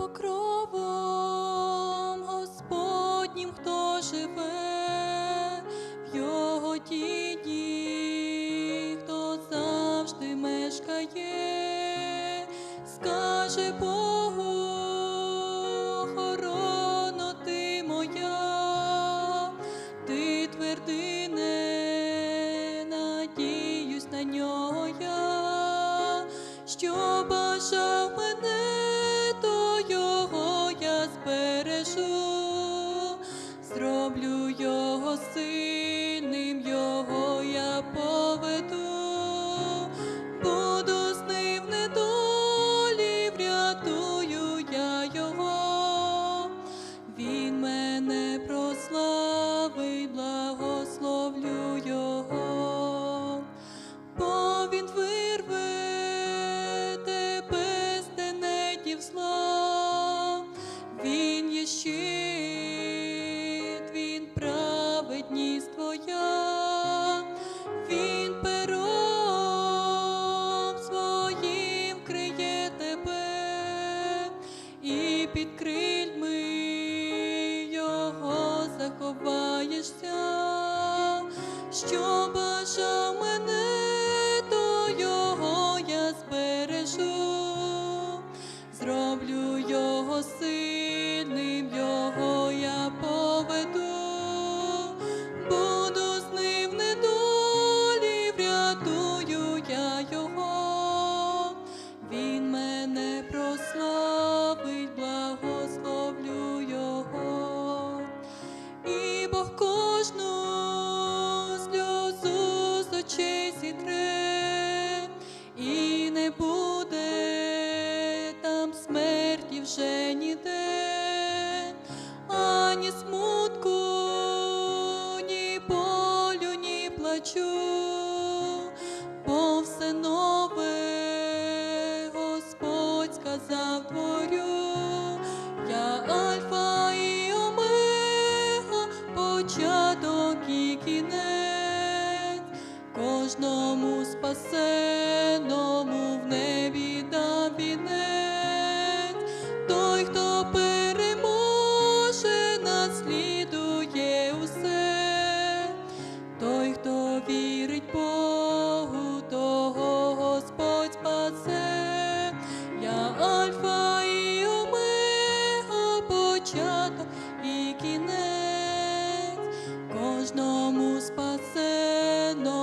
покровом Господнім, хто живе, в його тіні, хто завжди мешкає, скаже Богу, охорона ти моя, ти твердине, надіюсь на нього я, що бажав він пером своїм криє тебе, і під крильми його заховаєшся, що вже ніде, ані смутку, ні болю, ні плачу, бо все нове Господь сказав творю, я Альфа і Омега, початок і кінець, кожному спасеному в спасе no